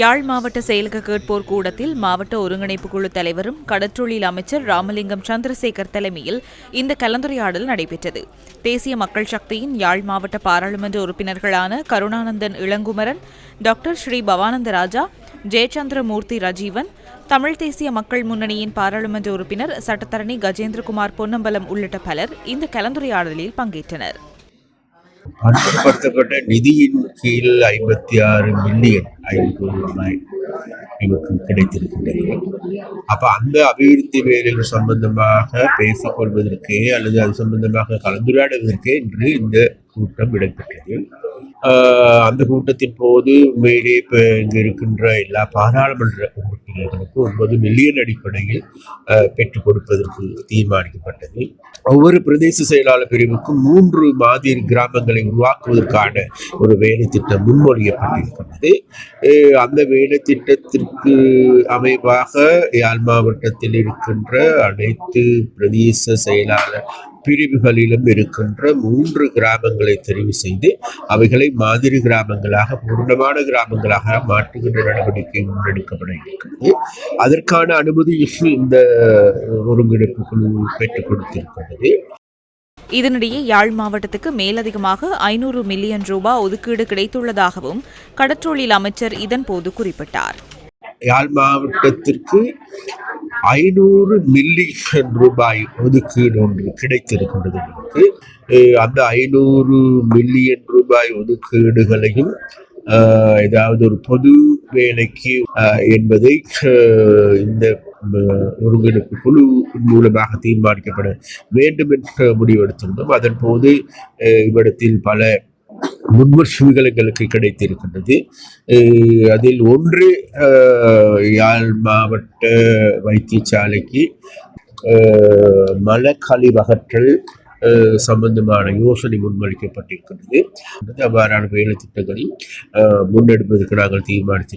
யாழ் மாவட்ட செயலக கேட்போர் கூடத்தில் மாவட்ட ஒருங்கிணைப்பு குழு தலைவரும் கடற்றொழில் அமைச்சர் ராமலிங்கம் சந்திரசேகர் தலைமையில் இந்த கலந்துரையாடல் நடைபெற்றது. தேசிய மக்கள் சக்தியின் யாழ் மாவட்ட பாராளுமன்ற உறுப்பினர்களான கருணானந்தன் இளங்குமரன் டாக்டர் ஸ்ரீ பவானந்த ராஜா ஜெயச்சந்திரமூர்த்தி ரஜீவன் தமிழ் தேசிய மக்கள் முன்னணியின் பாராளுமன்ற உறுப்பினர் சட்டத்தரணி கஜேந்திரகுமார் பொன்னம்பலம் உள்ளிட்ட பலர் இந்த கலந்துரையாடலில் பங்கேற்றனர். நிதியின் கீழ் ஐம்பத்தி ஆறு மில்லியன் ஐநூறு ரூபாய் எங்களுக்கு கிடைத்திருக்கின்றது. அப்ப அந்த அபிவிருத்தி வேலைகள் சம்பந்தமாக பேசிக்கொள்வதற்கே அல்லது அது சம்பந்தமாக கலந்துரையாடுவதற்கே இன்று இந்த கூட்டம் இடம்பெற்றது அந்த கூட்டத்தின் போது உண்மையிலே இப்போ இங்கு இருக்கின்ற எல்லா பாராளுமன்ற உறுப்பினர்களுக்கு ஒன்பது மில்லியன் அடிப்படையில் பெற்றுக் கொடுப்பதற்கு தீர்மானிக்கப்பட்டது. ஒவ்வொரு பிரதேச செயலாளர் பிரிவுக்கும் மூன்று மாதிரி கிராமங்களை உருவாக்குவதற்கான ஒரு வேலை திட்டம் முன்மொழியப்பட்டிருக்கிறது. அந்த வேலை திட்டத்திற்கு அமைவாக யாழ் மாவட்டத்தில் இருக்கின்ற அனைத்து பிரதேச செயலாளர் பிரிவுகளிலும் இருக்கின்ற மூன்று கிராமங்களை தெரிவு செய்து அவைகளை மாதிரி கிராமங்களாக பூர்ணமான கிராமங்களாக மாற்றுகின்ற நடவடிக்கை முன்னெடுக்கப்பட இருக்கிறது அதற்கான அனுமதியை இந்த ஒருங்கிணைப்பு குழு பெற்றுக் கொடுத்திருக்கிறது. இதனிடையே யாழ் மாவட்டத்துக்கு மேலதிகமாக ஐநூறு மில்லியன் ரூபாய் ஒதுக்கீடு கிடைத்துள்ளதாகவும் கடற்றொழில் அமைச்சர் இதன்போது குறிப்பிட்டார். யாழ் மாவட்டத்திற்கு ஐநூறு மில்லியன் ரூபாய் ஒதுக்கீடு ஒன்று கிடைத்திருக்கின்றது நமக்கு. அந்த ஐநூறு மில்லியன் ரூபாய் ஒதுக்கீடுகளையும் ஏதாவது ஒரு பொது வேலைக்கு என்பதை இந்த ஒருங்கிணைப்பு குழு மூலமாக தீர்மானிக்கப்பட வேண்டும் என்ற முடிவெடுத்திருந்தோம். அதன் போது இவ்விடத்தில் பல முன்வர்ஷங்கள் எங்களுக்கு கிடைத்திருக்கின்றது அதில் ஒன்று யாழ் மாவட்ட வைத்தியசாலைக்கு அஹ், மலக்கழிவகற்றல் சம்பந்தமான யோசனை முன்மொழிக்கப்பட்டிருக்கின்றது. அவ்வாறான வேலை திட்டங்களை முன்னெடுப்பதற்கு நாங்கள் தீர்மானித்து